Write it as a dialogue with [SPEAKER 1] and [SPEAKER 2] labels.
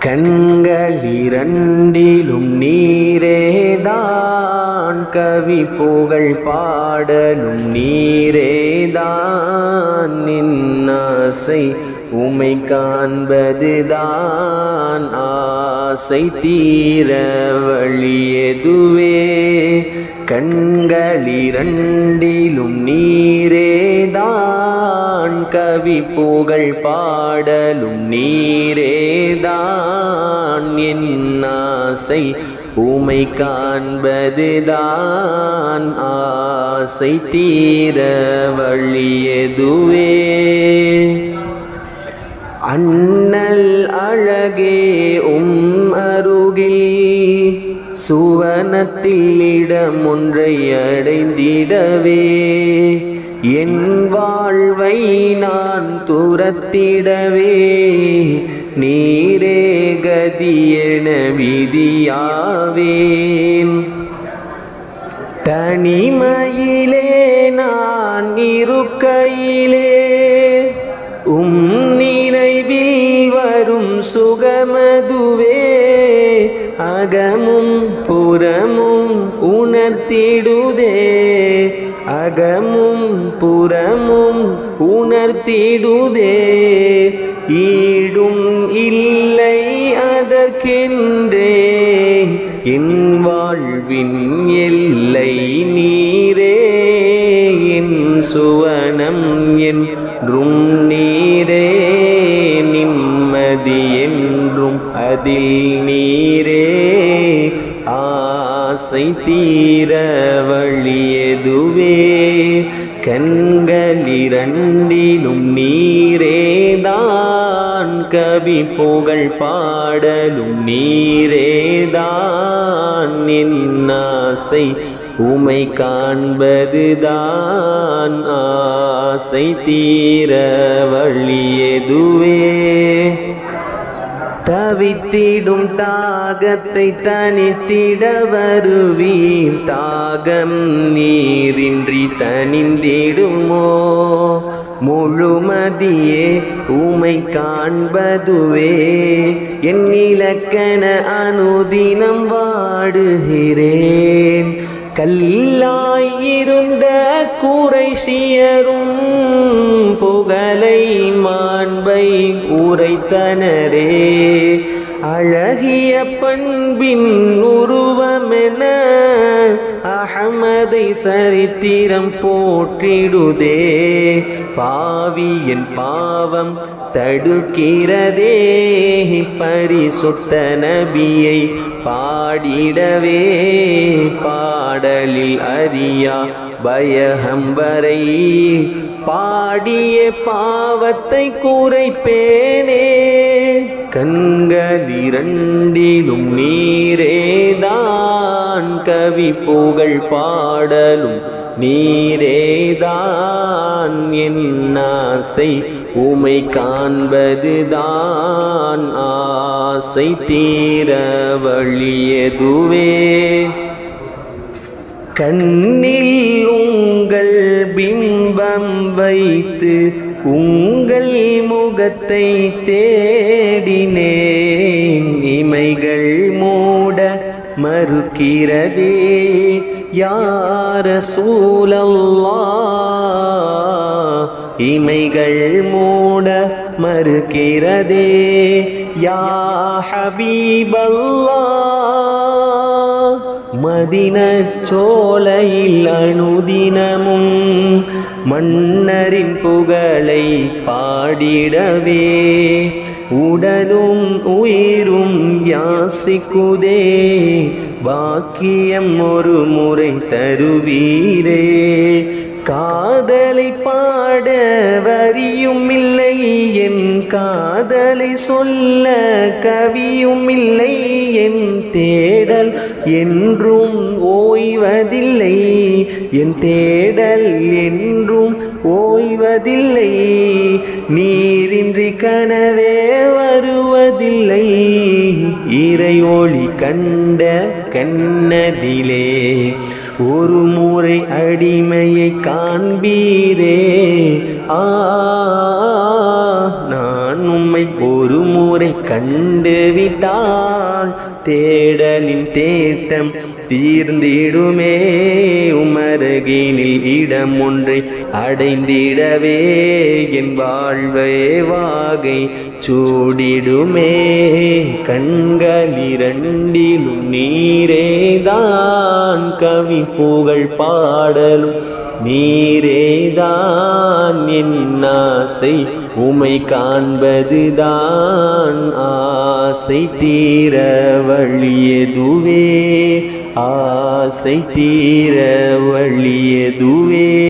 [SPEAKER 1] கண்கள் இரண்டிலும் நீரேதான். கவி புகழ் பாடலும் நீரேதான். நின்னாசை உமை காண்பதுதான். ஆசை தீர வழியதுவே கண்களிரண்டிலும் நீரேதான் கவி புகழ் பாடலும் நீரேதான் என் ஆசை. உமை காண்பதுதான் ஆசை. தீர வழியதுவே அண்ணல் அழகே உம் சுவனத்தில் இடம் ஒன்றை அடைந்திடவே. என் வாழ்வை நான் துரத்திடவே. நீரே கதியென விதியாவேன். தனிமையிலே நான் இருக்கையிலே. உம் நினைவில் வரும் சுகமதுவே. அகமும் புறமும் உணர்த்திடுதே. அகமும் புறமும் உணர்த்திடுதே. ஈடும் இல்லை அதற்கென்றே. என் வாழ்வின் எல்லை நீரே. என் சுவனம் என்றும் அதில் நீரே ஆசை தீர வழியதுவே கண்களிரண்டிலும் நீரேதான் கவி புகழ் பாடலும் நீரேதான் என் ஆசை. உமை காண்பதுதான் ஆசை தீர வழியதுவே தவித்திடும் தாகத்தை தனித்திட வருவீர். தாகம் நீரின்றி தனிந்திடுமோ? முழுமதியே உமை காண்பதுவே. என் இலக்கண அனுதினம் வாடுகிறேன். கல்லாயிருந்த குறைசியரும் புகழை மாண்பை உரைத்தனரே. அழகிய பண்பின் உருவமென அகமதை சரித்திரம் போற்றிடுதே. பாவியின் பாவம் தடுக்கிறதே. பரிசுத்த நபியை பாடிடவே பாடலில் அறியா பயகம் வரை. பாடிய பாவத்தை குறைப்பேனே கண்களிரண்டிலும் நீரேதான். கவி புகழ் பாடலும் நீரேதான். என் ஆசை உமை காண்பதுதான். ஆசை தீர வழியதுவே. கண்ணில் உங்கள் பிம்பம் வைத்து உங்கள் முகத்தை தேடினேன். இமைகள் மூட மறுக்கிறதே யார சூழல்லா. இமைகள் மூட மறுக்கிறதே யா ஹபீபல்லா மதினச்சோலையில் அனுதினமும் மன்னரின் புகழை பாடிடவே உடலும் உயிரும் யாசிக்குதே பாக்கியம் ஒரு முறை தருவீரே காதலை பாட வரியும் இல்லை காதலை சொல்ல கவியும் இல்லை என் தேடல் என்றும் ஓய்வதில்லை. என் தேடல் என்றும் ஓய்வதில்லை. நீரின்றி கனவே வருவதில்லை. இறை ஒளி கண்ட கண்ணதிலே ஒரு முறை அடிமையை காண்பீரே. ஆ தேடலின் தேட்டம் தீர்ந்திடுமே. உமரகினில் இடம் ஒன்றை அடைந்திடவே. என் வாழ்வே வாகை சூடிடுமே. கண்கள் இரண்டிலும் நீரேதான் கவி புகழ் பாடலும். நீரேதான் என் ஆசை. உமை காண்பதுதான் ஆசை. தீர வழியதுவே ஆசை தீர வழியதுவே.